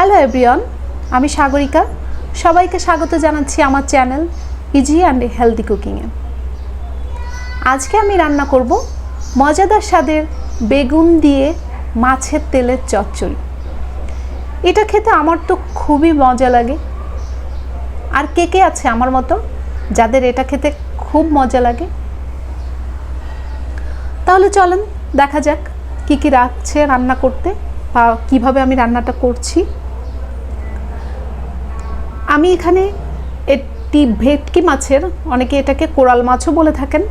Hello everyone আমি সাগরিকা। সবাইকে স্বাগত জানাচ্ছি আমার চ্যানেল ইজি অ্যান্ড হেলদি কুকিংয়ে আজকে আমি রান্না করব মজাদার স্বাদের বেগুন দিয়ে মাছের তেলের চচ্চড়ি। এটা খেতে আমার তো খুবই মজা লাগে। আর কে কে আছে আমার মতো যাদের এটা খেতে খুব মজা লাগে? তাহলে চলেন দেখা যাক কি কি রাখছে রান্না করতে বা কীভাবে আমি রান্নাটা করছি। আমি এখানে একটি ভেটকি মাছের, অনেকে এটাকে কোরাল মাছও বলে থাকেন,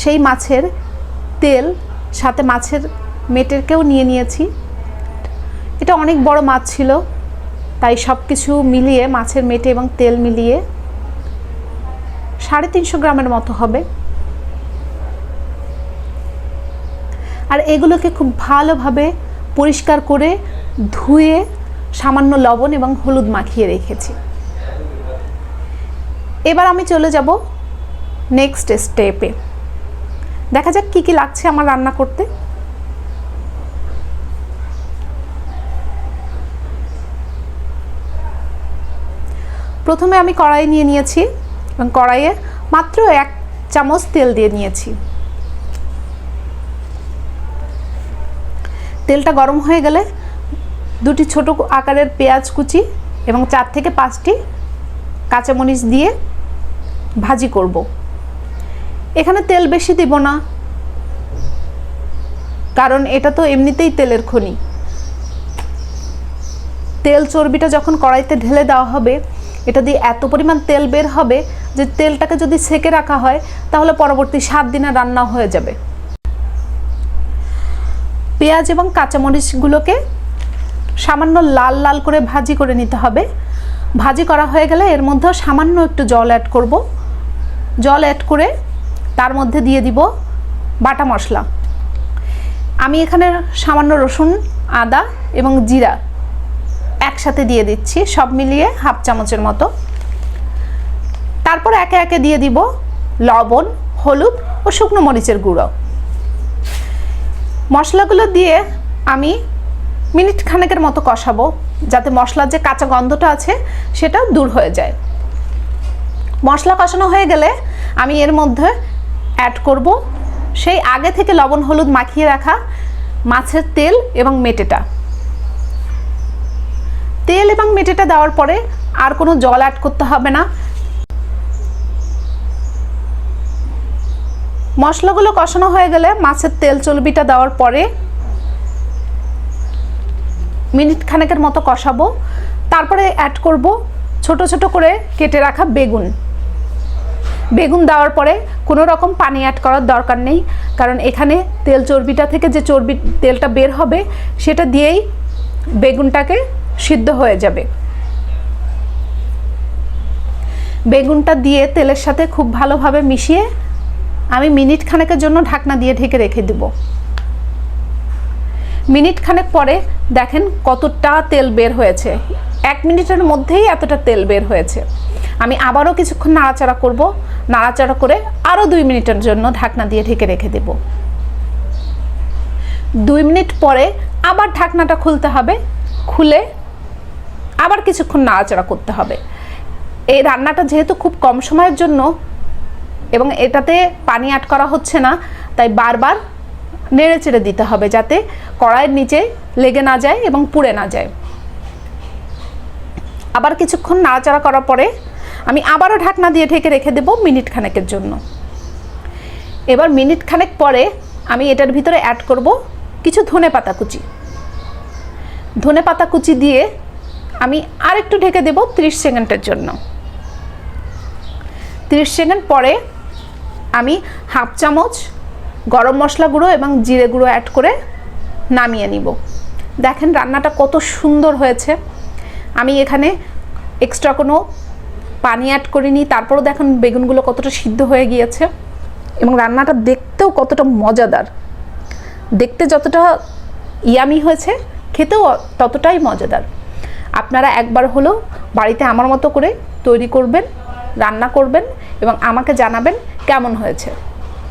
সেই মাছের তেল সাথে মাছের মেটেরকেও নিয়ে নিয়েছি। এটা অনেক বড় মাছ ছিল, তাই সব কিছু মিলিয়ে, মাছের মেটে এবং তেল মিলিয়ে সাড়ে তিনশো গ্রামের মতো হবে। আর এগুলোকে খুব ভালোভাবে পরিষ্কার করে ধুয়ে সামান্য লবণ এবং হলুদ মাখিয়ে রেখেছি। এবার আমি চলে যাব নেক্সট স্টেপে দেখা যাক কী কী লাগছে আমার রান্না করতে। প্রথমে আমি কড়াই নিয়ে নিয়েছি এবং কড়াইয়ে মাত্র এক চামচ তেল দিয়ে নিয়েছি। তেলটা গরম হয়ে গেলে দুটি ছোট আকারের পেঁয়াজ কুচি এবং চার থেকে পাঁচটি কাঁচামরিচ দিয়ে ভাজি করব। এখানে তেল বেশি দিব না, কারণ এটা তো এমনিতেই তেলের খনি। তেল চর্বিটা যখন কড়াইতে ঢেলে দেওয়া হবে, এটা দিয়ে এত পরিমাণ তেল বের হবে যে তেলটাকে যদি সেকে রাখা হয়, তাহলে পরবর্তী সাত দিনে রান্না হয়ে যাবে। পেঁয়াজ এবং কাঁচামরিচগুলোকে সামান্য লাল লাল করে ভাজি করে নিতে হবে। ভাজি করা হয়ে গেলে এর মধ্যেও সামান্য একটু জল অ্যাড করব। জল অ্যাড করে তার মধ্যে দিয়ে দিব বাটা মশলা। আমি এখানে সামান্য রসুন, আদা এবং জিরা একসাথে দিয়ে দিচ্ছি, সব মিলিয়ে হাফ চামচের মতো। তারপর একে একে দিয়ে দিব লবণ, হলুদ ও শুকনো মরিচের গুঁড়ো। মশলাগুলো দিয়ে আমি মিনিট খানেকের মতো কষাবো, যাতে মশলার যে কাঁচা গন্ধটা আছে সেটা দূর হয়ে যায়। মশলা কষানো হয়ে গেলে আমি এর মধ্যে অ্যাড করব সেই আগে থেকে লবণ, হলুদ মাখিয়ে রাখা মাছের তেল এবং মেটেটা। তেল এবং মেটেটা দেওয়ার পরে আর কোনো জল অ্যাড করতে হবে না। মশলাগুলো কষানো হয়ে গেলে মাছের তেল চর্বিটা দেওয়ার পরে মিনিট খানেকের মতো কষাবো, তারপরে অ্যাড করব ছোট ছোট করে কেটে রাখা বেগুন। বেগুন দেওয়ার পরে কোনো রকম পানি অ্যাড করার দরকার নেই, কারণ এখানে তেল চর্বিটা থেকে যে চর্বি তেলটা বের হবে, সেটা দিয়েই বেগুনটাকে সিদ্ধ হয়ে যাবে। বেগুনটা দিয়ে তেলের সাথে খুব ভালোভাবে মিশিয়ে আমি মিনিট খানেকের জন্য ঢাকনা দিয়ে ঢেকে রেখে দেব। মিনিট খানেক পরে দেখেন কতটা তেল বের হয়েছে। এক মিনিটের মধ্যেই এতটা তেল বের হয়েছে। আমি আবারও কিছুক্ষণ নাড়াচাড়া করব। নাড়াচাড়া করে আরও দুই মিনিটের জন্য ঢাকনা দিয়ে ঢেকে রেখে দেব। দুই মিনিট পরে আবার ঢাকনাটা খুলতে হবে। খুলে আবার কিছুক্ষণ নাড়াচাড়া করতে হবে। এই রান্নাটা যেহেতু খুব কম সময়ের জন্য এবং এটাতে পানি অ্যাড করা হচ্ছে না, তাই বারবার নেড়ে চেড়ে দিতে হবে যাতে কড়াইয়ের নিচে লেগে না যায় এবং পুড়ে না যায়। আবার কিছুক্ষণ নাড়াচাড়া করার পরে আমি আবারও ঢাকনা দিয়ে ঢেকে রেখে দেবো মিনিট খানেকের জন্য। এবার মিনিট খানেক পরে আমি এটার ভিতরে অ্যাড করব কিছু ধনে পাতা কুচি। ধনে পাতা কুচি দিয়ে আমি আরেকটু ঢেকে দেব 30 সেকেন্ডের জন্য। 30 সেকেন্ড পরে আমি হাফ চামচ গরম মশলা গুঁড়ো এবং জিরে গুঁড়ো অ্যাড করে নামিয়ে নিব। দেখেন রান্নাটা কত সুন্দর হয়েছে। আমি এখানে এক্সট্রা কোনো পানি অ্যাড করিনি, তারপরও দেখেন বেগুনগুলো কতটা সিদ্ধ হয়ে গিয়েছে এবং রান্নাটা দেখতেও কতটা মজাদার। দেখতে যতটা ইয়ামি হয়েছে, খেতেও ততটাই মজাদার। আপনারা একবার হলেও বাড়িতে আমার মতো করে তৈরি করবেন, রান্না করবেন এবং আমাকে জানাবেন কেমন হয়েছে।